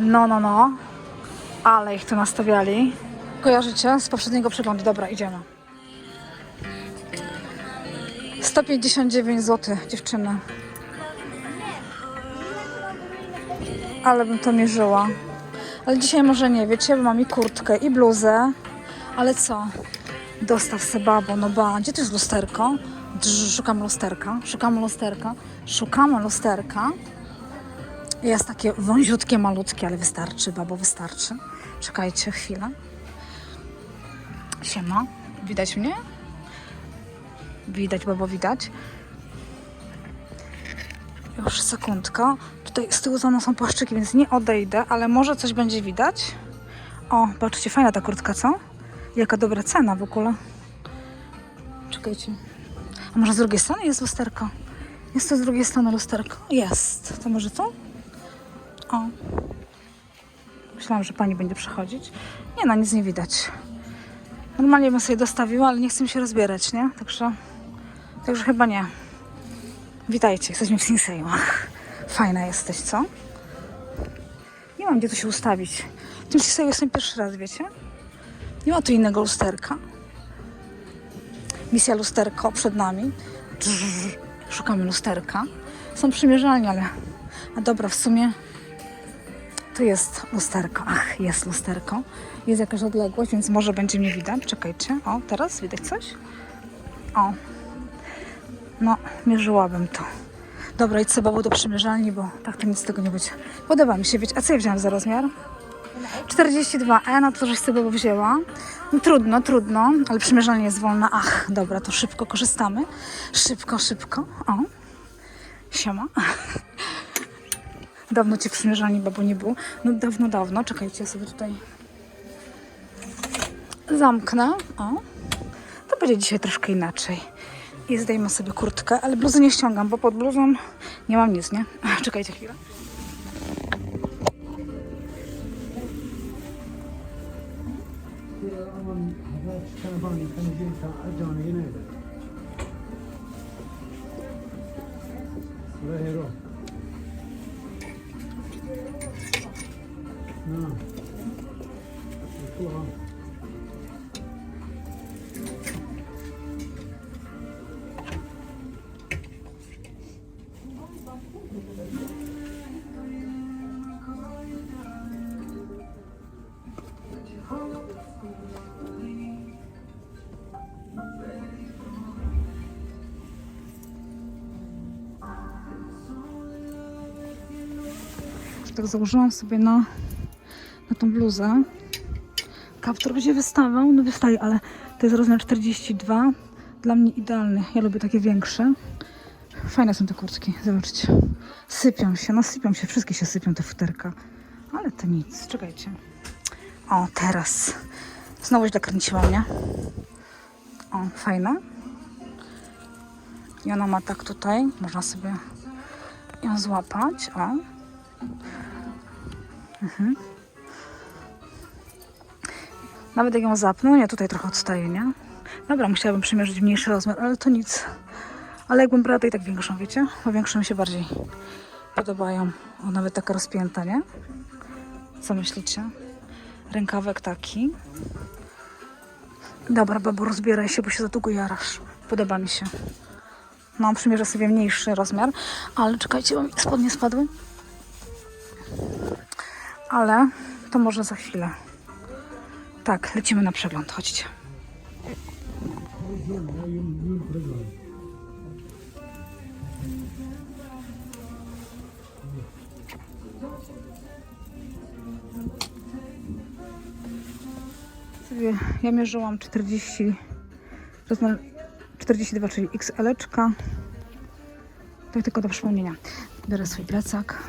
No, no, no. Ale ich tu nastawiali. Kojarzycie z poprzedniego przeglądu. Dobra, idziemy. 159 zł, dziewczyny. Ale bym to mierzyła. Ale dzisiaj może nie, wiecie, bo mam i kurtkę, i bluzę. Ale co? Dostaw se babo, no ba. Gdzie to jest lusterko? Drz, szukam lusterka, szukam lusterka, szukam lusterka. Jest takie wąziutkie, malutkie, ale wystarczy, babo, wystarczy. Czekajcie chwilę. Siema, widać mnie? Widać, babo, widać. Już sekundka. Tutaj z tyłu za mną są płaszczyki, więc nie odejdę, ale może coś będzie widać. O, patrzcie, fajna ta kurtka, co? Jaka dobra cena w ogóle. Czekajcie. A może z drugiej strony jest lusterko? Jest to z drugiej strony lusterko? Jest. To może to? O. Myślałam, że pani będzie przechodzić. Nie no, nic nie widać. Normalnie bym sobie dostawiła, ale nie chcę mi się rozbierać, nie? Także, także chyba nie. Witajcie, jesteśmy w Sinseju. Ach, Fajna jesteś, co? Nie mam gdzie tu się ustawić. W tym Sinseju jestem pierwszy raz, wiecie? Nie ma tu innego lusterka. Misja lusterko przed nami. Szukamy lusterka. Są przymierzalnie, ale... A dobra, w sumie tu jest lusterko. Ach, jest lusterko. Jest jakaś odległość, więc może będzie mnie widać. Czekajcie. O, teraz widać coś? O. No, mierzyłabym to. Dobra, idź sobie do przymierzalni, bo tak to nic z tego nie będzie. Podoba mi się, wiecie. A co ja wziąłam za rozmiar? 42E, no to żeś sobie wzięła. No, trudno, trudno, ale przymierzalnia jest wolna. Ach, dobra, to szybko korzystamy. Szybko, szybko. O. Siema. Dawno cię w przymierzalni babo nie było. No dawno, dawno. Czekajcie, ja sobie tutaj zamknę. O. To będzie dzisiaj troszkę inaczej. I zdejmę sobie kurtkę, ale bluzy nie ściągam, bo pod bluzą nie mam nic, nie? Czekajcie chwilę. hero. Ha. Ulan. Tak założyłam sobie na, na tą bluzę. Kaptur będzie wystawał, no wystaje, ale to jest rozmiar 42. Dla mnie idealny. Ja lubię takie większe. Fajne są te kurtki, zobaczcie. Sypią się, no sypią się, wszystkie się sypią te futerka. Ale to nic, czekajcie. O, teraz. Znowu źle kręciłam, nie? O, fajne. I ona ma tak tutaj, można sobie ją złapać, o. Nawet jak ją zapnę, nie, tutaj trochę odstaje, nie? Dobra, musiałabym przymierzyć mniejszy rozmiar, ale to nic. Ale jakbym brała, to i tak większą, wiecie? Bo większe mi się bardziej podobają. O, nawet taka rozpięta, nie? Co myślicie? Rękawek taki. Dobra, babo, rozbieraj się, bo się za długo jarasz. Podoba mi się. No, przymierzę sobie mniejszy rozmiar, ale czekajcie, bo mi spodnie spadły. Ale to może za chwilę. Tak, lecimy na przegląd, chodźcie. Ja mierzyłam 40, rozmiar 42, czyli XL. -czka. Tak tylko do przypomnienia. Biorę swój plecak.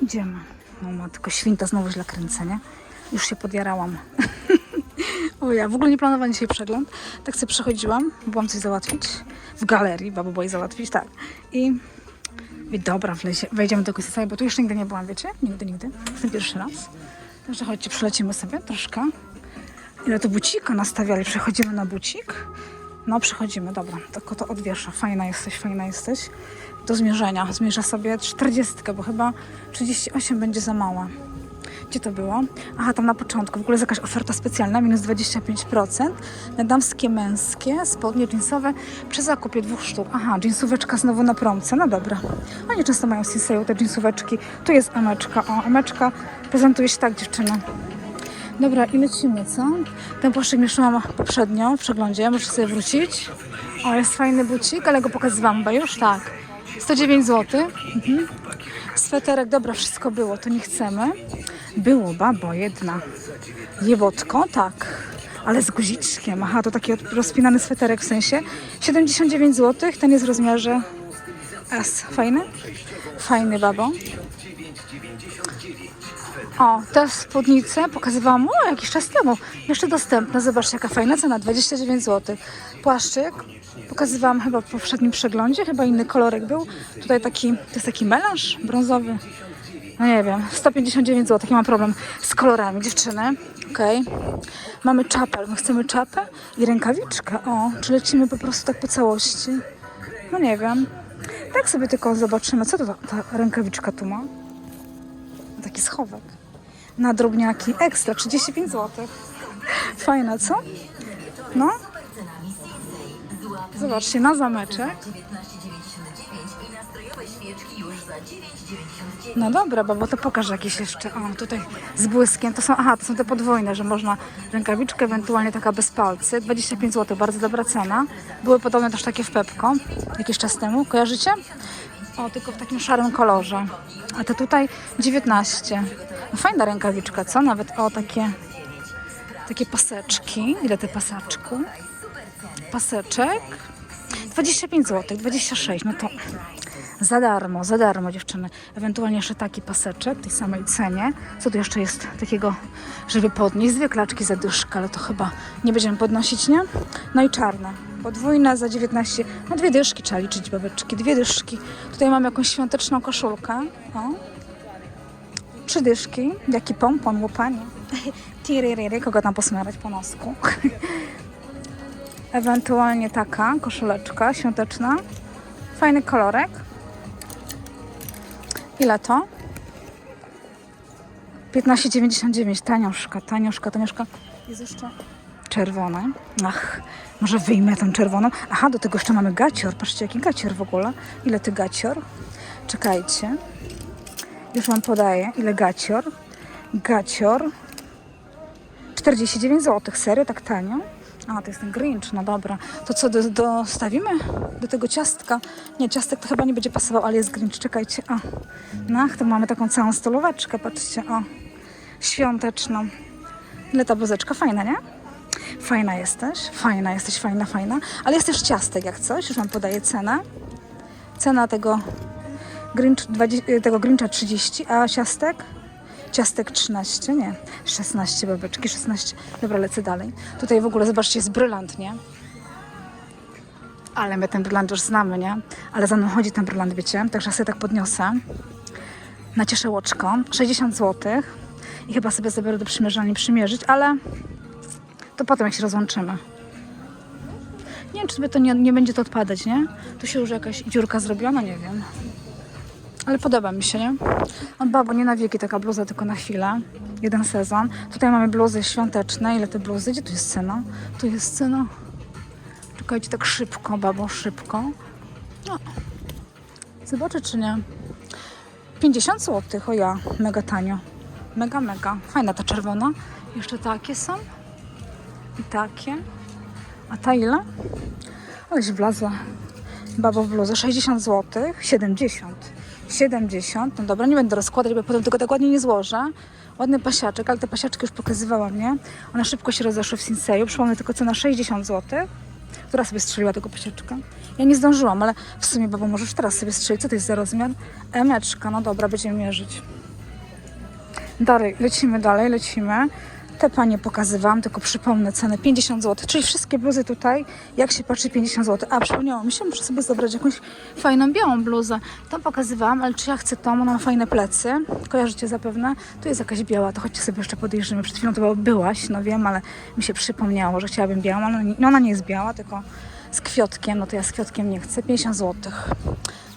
Idziemy. O matko, świnta znowu źle kręcę, nie? Już się podjarałam. o ja, w ogóle nie planowałam dzisiaj przegląd. Tak sobie przechodziłam, byłam coś załatwić. W galerii, babo boi załatwić, tak. I mówię, dobra, wlezie, wejdziemy do końca bo tu jeszcze nigdy nie byłam, wiecie? Nigdy, nigdy. Jestem pierwszy raz. Także chodźcie, przelecimy sobie troszkę. Ile to bucika nastawiali? Przechodzimy na bucik. No, przechodzimy, dobra. Tylko to odwiesza. Fajna jesteś, fajna jesteś. do zmierzenia. Zmierzę sobie 40, bo chyba 38 będzie za mała. Gdzie to było? Aha, tam na początku. W ogóle jest jakaś oferta specjalna, minus 25%. Na damskie, męskie, spodnie jeansowe przy zakupie dwóch sztuk. Aha, jeansóweczka znowu na promce. No dobra. Oni często mają Sinseju te jeansóweczki. Tu jest emeczka. O, emeczka prezentuje się tak, dziewczyna. Dobra, i lecimy, co? Ten płaszczyk mieszałam poprzednio w przeglądzie. Muszę sobie wrócić. O, jest fajny bucik, ale go pokazywałam chyba już, tak. 109 zł. Mhm. Sweterek, dobra, wszystko było, to nie chcemy. Było, babo, jedna. Jewotko, tak. Ale z guziczkiem. Aha, to taki rozpinany sweterek w sensie. 79 zł, ten jest w rozmiarze S. Fajny? Fajny, babo. O, te spódnice pokazywałam o, jakiś czas temu. Jeszcze dostępne. Zobaczcie, jaka fajna cena. 29 zł. Płaszczyk pokazywałam chyba w poprzednim przeglądzie. Chyba inny kolorek był. Tutaj taki, to jest taki melanż brązowy. No nie wiem, 159 zł. Nie mam problem z kolorami, dziewczyny. Okej. Mamy czapę. My chcemy czapę i rękawiczkę. O, czy lecimy po prostu tak po całości? No nie wiem. Tak sobie tylko zobaczymy, co to ta, ta rękawiczka tu ma. Taki schowek. Na drobniaki ekstra 35 zł. Fajne, co? No. Zobaczcie, na zameczek. No dobra, bo to pokażę jakieś jeszcze. O, tutaj z błyskiem. To są, aha, to są te podwójne, że można rękawiczkę, ewentualnie taka bez palcy. 25 zł, bardzo dobra cena. Były podobne też takie w Pepko jakiś czas temu. Kojarzycie? O, tylko w takim szarym kolorze. A te tutaj 19. No, fajna rękawiczka, co? Nawet o takie, takie paseczki. Ile te pasaczku? Paseczek. 25 zł, 26. No to za darmo, za darmo dziewczyny. Ewentualnie jeszcze taki paseczek w tej samej cenie. Co tu jeszcze jest takiego, żeby podnieść? Dwie klaczki za dyszkę, ale to chyba nie będziemy podnosić, nie? No i czarne. Podwójne za 19. No dwie dyszki trzeba liczyć, babeczki. Dwie dyszki. Tutaj mamy jakąś świąteczną koszulkę. O. Trzy dyszki. Jaki pompon, łopanie. Tiriryry, kogo tam posmarać po nosku. Ewentualnie taka koszuleczka świąteczna. Fajny kolorek. Ile to? 15,99. Tanioszka, tanioszka, tanioszka. Jest jeszcze czerwone. Ach, może wyjmę tą czerwoną. Aha, do tego jeszcze mamy gacior. Patrzcie, jaki gacior w ogóle. Ile ty gacior? Czekajcie. Już wam podaję, ile gacior. Gacior. 49 zł. Serio? Tak tanio? A, to jest ten Grinch, no dobra. To co, do, dostawimy do tego ciastka? Nie, ciastek to chyba nie będzie pasował, ale jest Grinch, czekajcie. O, no, to mamy taką całą stolóweczkę, patrzcie, o. Świąteczną. Ile ta bluzeczka? Fajna, nie? Fajna jesteś, fajna jesteś, fajna, fajna. Ale jest też ciastek jak coś, już wam podaję cenę. Cena tego, Grinch, 20, tego Grincha 30, a ciastek? Ciastek 13, nie, 16 babeczki, 16. Dobra, lecę dalej. Tutaj w ogóle, zobaczcie, jest brylant, nie? Ale my ten brylant już znamy, nie? Ale za mną chodzi ten brylant, wiecie? Także sobie tak podniosę. Nacieszę łoczko. 60 zł. I chyba sobie zabiorę do przymierzalni przymierzyć, ale to potem jak się rozłączymy. Nie wiem, czy sobie to nie, nie będzie to odpadać, nie? Tu się już jakaś dziurka zrobiona, nie wiem. Ale podoba mi się, nie? On babo, nie na wieki taka bluza, tylko na chwilę. Jeden sezon. Tutaj mamy bluzy świąteczne. Ile te bluzy? Gdzie tu jest cena? Tu jest cena. Czekajcie, tak szybko, babo, szybko. No. Zobaczę, czy nie. 50 zł, o ja, mega tanio. Mega, mega. Fajna ta czerwona. Jeszcze takie są. I takie. A ta ile? Aleś wlazła. Babo w bluzę 60 zł, 70. 70. No dobra, nie będę rozkładać, bo potem tego tak ładnie nie złożę. Ładny pasiaczek, ale te pasiaczki już pokazywałam, nie? One szybko się rozeszły w Sinseju. Przypomnę tylko cena 60 zł. Która sobie strzeliła tego pasiaczka? Ja nie zdążyłam, ale w sumie, babo, możesz teraz sobie strzelić. Co to jest za rozmiar? Emeczka, no dobra, będziemy mierzyć. Dalej, lecimy dalej, lecimy. Te panie pokazywałam, tylko przypomnę cenę 50 zł, czyli wszystkie bluzy tutaj, jak się patrzy 50 zł. A, przypomniało mi się, muszę sobie zabrać jakąś fajną białą bluzę. Tą pokazywałam, ale czy ja chcę tą, ona ma fajne plecy, kojarzycie zapewne. Tu jest jakaś biała, to chodźcie sobie jeszcze podejrzymy. Przed chwilą to była- byłaś, no wiem, ale mi się przypomniało, że chciałabym białą, ale no ona nie jest biała, tylko z kwiotkiem, no to ja z kwiotkiem nie chcę. 50 zł.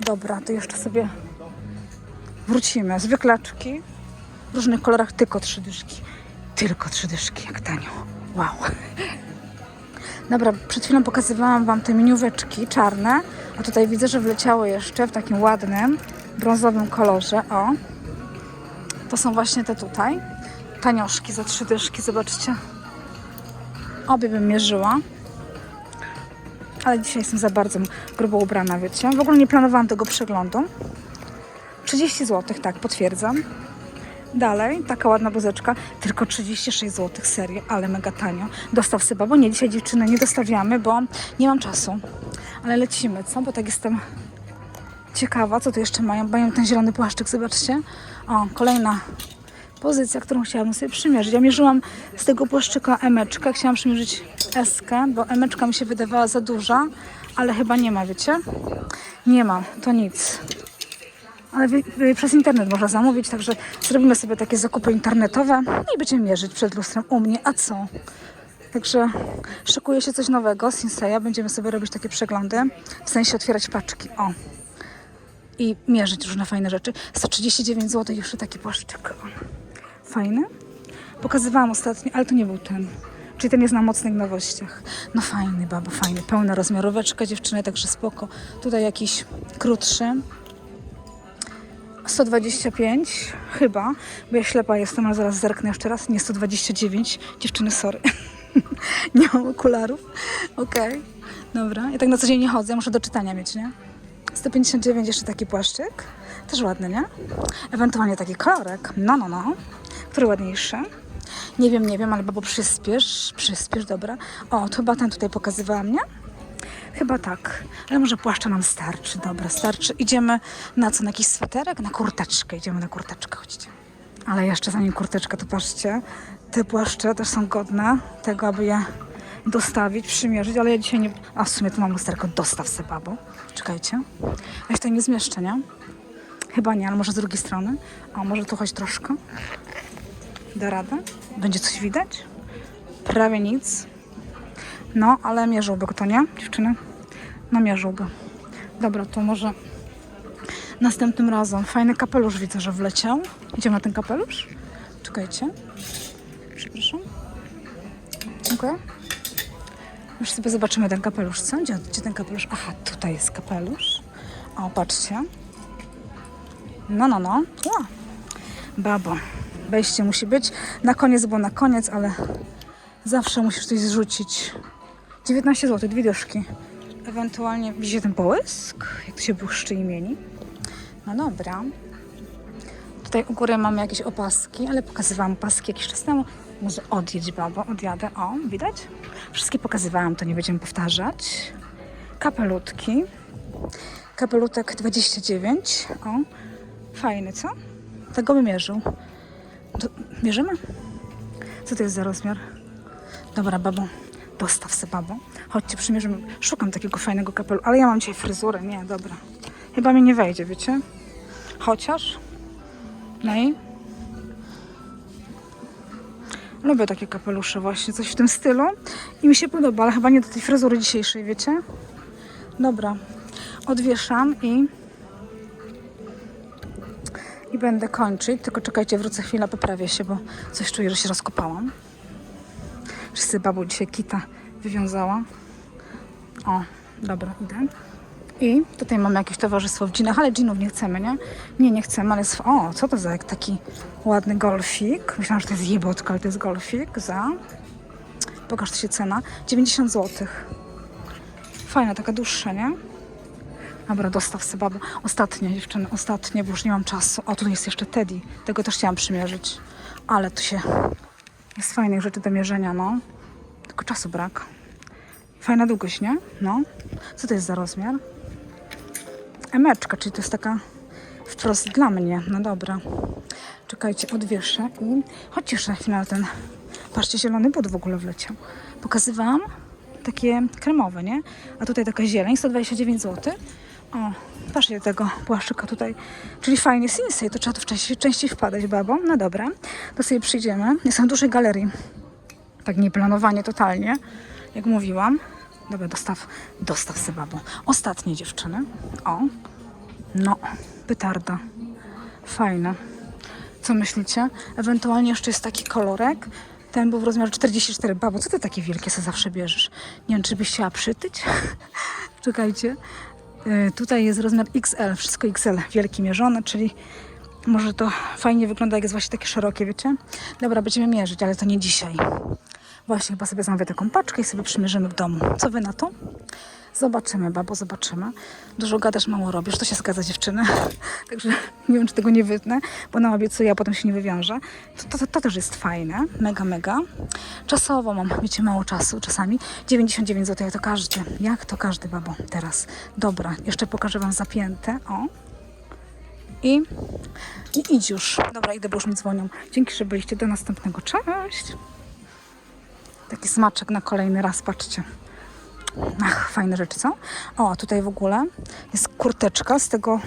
Dobra, to jeszcze sobie wrócimy. Zwyklaczki w różnych kolorach, tylko trzy dyszki. Tylko trzy dyszki, jak tanio. Wow. Dobra, przed chwilą pokazywałam Wam te minióweczki czarne, a tutaj widzę, że wleciało jeszcze w takim ładnym, brązowym kolorze. O, to są właśnie te tutaj. Tanioszki za trzy dyszki, zobaczcie. Obie bym mierzyła. Ale dzisiaj jestem za bardzo grubo ubrana, wiecie. W ogóle nie planowałam tego przeglądu. 30 zł, tak, potwierdzam. Dalej, taka ładna buzeczka, tylko 36 zł, serio, ale mega tanio. Dostaw syba, bo nie, dzisiaj dziewczyny nie dostawiamy, bo nie mam czasu. Ale lecimy, co? Bo tak jestem ciekawa, co tu jeszcze mają. Mają ten zielony płaszczyk, zobaczcie. O, kolejna pozycja, którą chciałabym sobie przymierzyć. Ja mierzyłam z tego płaszczyka emeczkę, chciałam przymierzyć eskę, bo emeczka mi się wydawała za duża, ale chyba nie ma, wiecie? Nie ma, to nic. Ale przez internet można zamówić, także zrobimy sobie takie zakupy internetowe i będziemy mierzyć przed lustrem u mnie. A co? Także szykuje się coś nowego z. Będziemy sobie robić takie przeglądy, w sensie otwierać paczki. O. I mierzyć różne fajne rzeczy. 139 zł jeszcze taki płaszczyk. Fajny. Pokazywałam ostatnio, ale to nie był ten. Czyli ten jest na mocnych nowościach. No fajny, babo, fajny. Pełna rozmiaróweczka dziewczyny, także spoko. Tutaj jakiś krótszy. 125 chyba, bo ja ślepa jestem, ale zaraz zerknę jeszcze raz. Nie 129. Dziewczyny, sorry. nie mam okularów. Okej, dobra. Ja tak na co dzień nie chodzę, ja muszę do czytania mieć, nie? 159 jeszcze taki płaszczyk. Też ładny, nie? Ewentualnie taki kolorek. No, no, no. Który ładniejszy? Nie wiem, nie wiem, ale babo przyspiesz, przyspiesz, dobra. O, to chyba ten tutaj pokazywała mnie. Chyba tak, ale może płaszcza nam starczy. Dobra, starczy. Idziemy na co? Na jakiś sweterek? Na kurteczkę. Idziemy na kurteczkę, chodźcie. Ale jeszcze zanim kurteczka, to patrzcie, te płaszcze też są godne tego, aby je dostawić, przymierzyć, ale ja dzisiaj nie... A w sumie tu mam lusterko, dostaw se, babo. Czekajcie. Ja się tutaj nie zmieszczę, nie? Chyba nie, ale może z drugiej strony. A może tu choć troszkę? Da radę? Będzie coś widać? Prawie nic. No, ale mierzyłby kto, nie, dziewczyny? No, mierzyłby. Dobra, to może następnym razem. Fajny kapelusz widzę, że wleciał. Idziemy na ten kapelusz? Czekajcie. Przepraszam. Dziękuję. Już sobie zobaczymy ten kapelusz, co? Gdzie, gdzie ten kapelusz? Aha, tutaj jest kapelusz. O, patrzcie. No, no, no. Ła. Babo. Wejście musi być. Na koniec, bo na koniec, ale zawsze musisz coś zrzucić. 19 zł, dwie dyszki. Ewentualnie widzicie ten połysk? Jak to się błyszczy i mieni. No dobra. Tutaj u góry mamy jakieś opaski, ale pokazywałam opaski jakiś czas temu. Może odjedź, babo, odjadę. O, widać? Wszystkie pokazywałam, to nie będziemy powtarzać. Kapelutki. Kapelutek 29. O, fajny, co? Tego bym mierzył. To mierzymy? Co to jest za rozmiar? Dobra, babo, dostaw se, babo. Chodźcie, przymierzymy. Szukam takiego fajnego kapelu, ale ja mam dzisiaj fryzurę. Nie, dobra. Chyba mi nie wejdzie, wiecie? Chociaż. No i? Lubię takie kapelusze właśnie, coś w tym stylu. I mi się podoba, ale chyba nie do tej fryzury dzisiejszej, wiecie? Dobra. Odwieszam i... I będę kończyć. Tylko czekajcie, wrócę chwilę, poprawię się, bo coś czuję, że się rozkopałam. Wszyscy babu dzisiaj kita wywiązała. O, dobra, idę. I tutaj mamy jakieś towarzystwo w dżinach, ale dżinów nie chcemy, nie? Nie, nie chcemy, ale. O, co to za taki ładny golfik? Myślałam, że to jest jebotka, ale to jest golfik za... Pokaż to się cena. 90 zł. Fajna, taka dłuższa, nie? Dobra, dostaw sobie babu. Ostatnie dziewczyny, ostatnie, bo już nie mam czasu. O, tutaj jest jeszcze Teddy. Tego też chciałam przymierzyć. Ale tu się... Jest fajnych rzeczy do mierzenia, no. Tylko czasu brak. Fajna długość, nie? No. Co to jest za rozmiar? Emeczka, czyli to jest taka wprost dla mnie. No dobra. Czekajcie, odwieszę i chodźcie jeszcze na chwilę ten... Patrzcie, zielony but w ogóle wleciał. Pokazywałam takie kremowe, nie? A tutaj taka zieleń, 129 zł. O, patrzcie tego płaszczyka tutaj. Czyli fajnie Sinsei, to trzeba tu częściej, częściej wpadać, babo. No dobra, to sobie przyjdziemy. Jestem w dużej galerii. Tak nieplanowanie totalnie, jak mówiłam. Dobra, dostaw, dostaw se babo. Ostatnie dziewczyny. O, No, pytarda. Fajne. Co myślicie? Ewentualnie jeszcze jest taki kolorek. Ten był w rozmiarze 44. Babo, co ty takie wielkie sobie zawsze bierzesz? Nie wiem, czy byś chciała przytyć? Czekajcie. Yy, tutaj jest rozmiar XL, wszystko XL, wielki mierzony, czyli może to fajnie wygląda, jak jest właśnie takie szerokie, wiecie? Dobra, będziemy mierzyć, ale to nie dzisiaj. Właśnie chyba sobie zamówię taką paczkę i sobie przymierzymy w domu. Co wy na to? Zobaczymy, babo, zobaczymy. Dużo gadasz, mało robisz. To się zgadza, dziewczyny. Także nie wiem, czy tego nie wytnę, bo nam obiecuję, a potem się nie wywiążę. To, to, to też jest fajne. Mega, mega. Czasowo mam, wiecie, mało czasu czasami. 99 zł, jak to każdy. Jak to każdy, babo, teraz. Dobra, jeszcze pokażę wam zapięte. O. I, I idź już. Dobra, idę, bo już mi dzwonią. Dzięki, że byliście. Do następnego. Cześć! Taki smaczek na kolejny raz, patrzcie. Ach, fajne rzeczy, co? O, tutaj w ogóle jest kurteczka z tego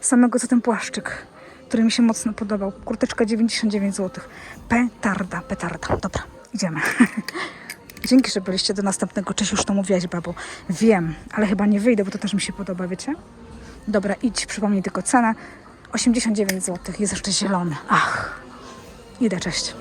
samego, co ten płaszczyk, który mi się mocno podobał. Kurteczka 99 zł. Petarda, petarda. Dobra, idziemy. Dzięki, że byliście do następnego. Cześć, już to mówiłaś, babo. Wiem, ale chyba nie wyjdę, bo to też mi się podoba, wiecie? Dobra, idź, przypomnij tylko cenę. 89 zł, jest jeszcze zielony. Ach, idę, cześć.